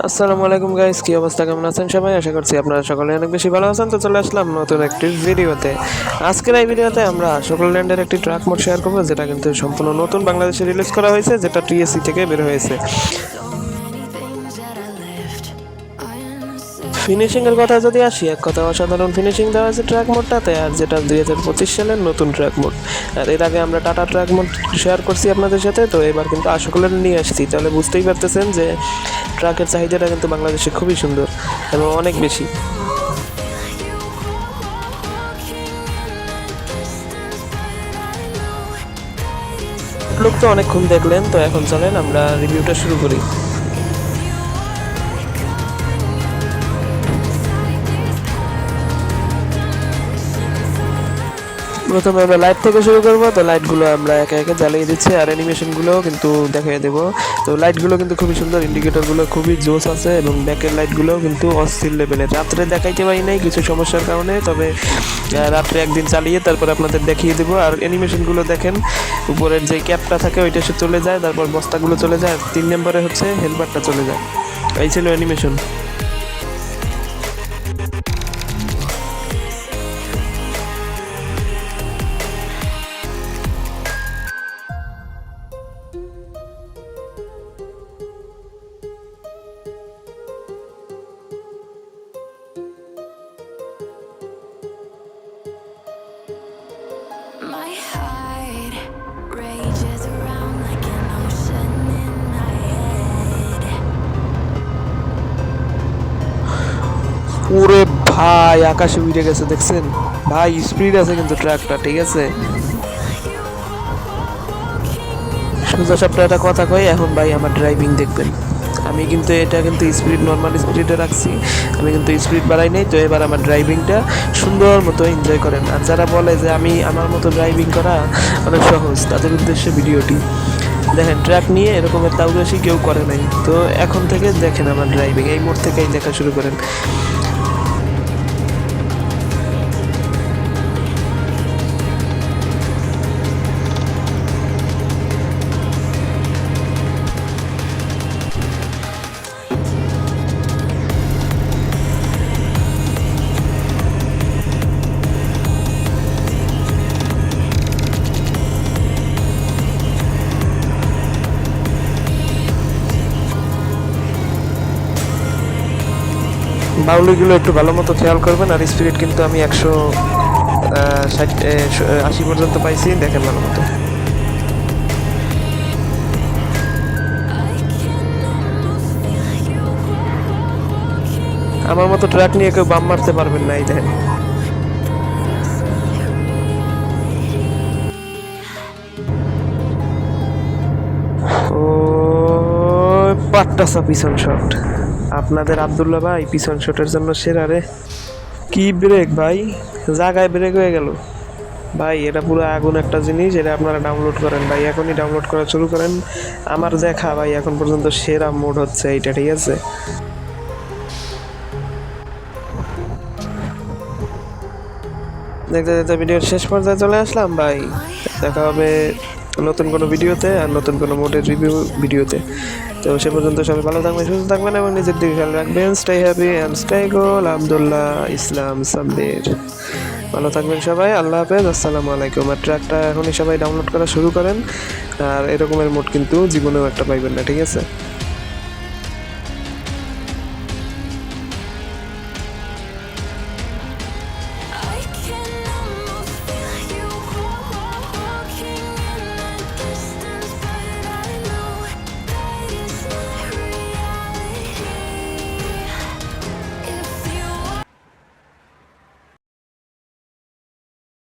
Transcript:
আসসালামু আলাইকুম গাইস কি অবস্থা? কেমন আছেন সবাই? আশা করছি আপনারা সকলে অনেক বেশি ভালো আছেন। তো চলে আসলাম নতুন একটি ভিডিওতে। আজকের এই ভিডিওতে আমরা সকল ল্যান্ডের একটি ট্রাক মোড শেয়ার করব, যেটা কিন্তু সম্পূর্ণ নতুন বাংলাদেশে রিলিজ করা হয়েছে, যেটা টিএসসি থেকে বের হয়েছে। ফিনিশিং এর কথা যদি আসি, এক কথা অসাধারণ ফিনিশিং দেওয়া আছে ট্র্যাক মোডটাতে আর যেটা দুই হাজার পঁচিশ সালের নতুন ট্র্যাক মোড আর এর আগে আমরা টাটা ট্র্যাক মোড শেয়ার করছি আপনাদের সাথে, তো এবার কিন্তু আশোকলের নিয়ে আসছি। তাহলে বুঝতেই পারতেছেন যে ট্রাকের চাহিদাটা কিন্তু বাংলাদেশে খুবই সুন্দর এবং অনেক বেশি। লোক তো অনেকক্ষণ দেখলেন, তো এখন চলেন আমরা রিভিউটা শুরু করি। প্রথমে আমরা লাইট থেকে শুরু করব। তো লাইটগুলো আমরা একে একে জ্বালিয়ে দিচ্ছি। আর অ্যানিমেশনগুলোও কিন্তু দেখিয়ে দেবো। তো লাইটগুলো কিন্তু খুবই সুন্দর। ইন্ডিকেটরগুলো খুবই জোস আছে এবং ব্যাকের লাইটগুলোও কিন্তু অস্থির লেভেলের রাত্রে দেখাইতে পারি নাই, কিছু সমস্যার কারণে। তবে রাত্রে একদিন চালিয়ে তারপর আপনাদের দেখিয়ে দেবো। আর অ্যানিমেশনগুলো দেখেন, উপরের যে ক্যাপটা থাকে, ওইটা সে চলে যায়। তারপর বস্তাগুলো চলে যায়। তিন নম্বরে হচ্ছে হেলমেটটা চলে যায়। এই ছিল অ্যানিমেশন ওরে ভাই, আকাশে উড়ে গেছে, দেখছেন? ভাই স্পিড আছে কিন্তু ট্রাকটা ঠিক আছে? সোজা সাপটা একটা কথা কই এখন ভাই আমার ড্রাইভিং দেখবেন। আমি কিন্তু এটা কিন্তু স্পিড নর্মাল স্পিডে রাখছি। আমি কিন্তু স্পিড বাড়াই নাই, তো এবার আমার ড্রাইভিংটা সুন্দর মতো এনজয় করেন। আর যারা বলে যে আমি আমার মতো ড্রাইভিং করা অনেক সহজ, তাদের উদ্দেশ্যে ভিডিওটি। দেখেন ট্র্যাক নিয়ে এরকমের তাউরাশি কেউ করে নাই। তো এখন থেকে দেখেন আমার ড্রাইভিং এই মোড় থেকেই দেখা শুরু করেন। বাউলিগুলো একটু ভালো মতো খেয়াল করবেন, আর স্পিরিট কিন্তু আমি একশো ষাট আশি পর্যন্ত পাইছি, দেখেন ভালো মতো। আমার মতো ট্র্যাক নিয়ে কেউ বাম মারতে পারবেন না, এই দেখেন। ও, পাট্টাসা পিছন শট আপনাদের আব্দুল্লাহ ভাই পিছন শটের জন্য সেরা রে। কি ব্রেক ভাই? জায়গায় ব্রেক হয়ে গেল। ভাই, এটা পুরো আগুন একটা জিনিস, এটা আপনারা ডাউনলোড করেন ভাই, এখনই ডাউনলোড করা শুরু করেন। আমার দেখা ভাই, এখন পর্যন্ত সেরা মোড হচ্ছে এইটা, ঠিক আছে? দেখতে দেখতে ভিডিওর শেষ পর্যায়ে চলে আসলাম ভাই। দেখা হবে নতুন কোনো ভিডিওতে আর নতুন কোনো মোডের রিভিউ ভিডিওতে। তো সে পর্যন্ত সবাই ভালো থাকবেন, সুস্থ থাকবেন এবং নিজের দিকে খেয়াল রাখবেন। Stay happy and stay goal Abdullah Islam Sabbir. ভালো থাকবেন সবাই, আল্লাহ হাফেজ, আসসালামু আলাইকুম। আর ট্র্যাকটা এখনই সবাই ডাউনলোড করা শুরু করেন। আর এরকমের মোড কিন্তু জীবনেও একটা পাইবেন না, ঠিক আছে?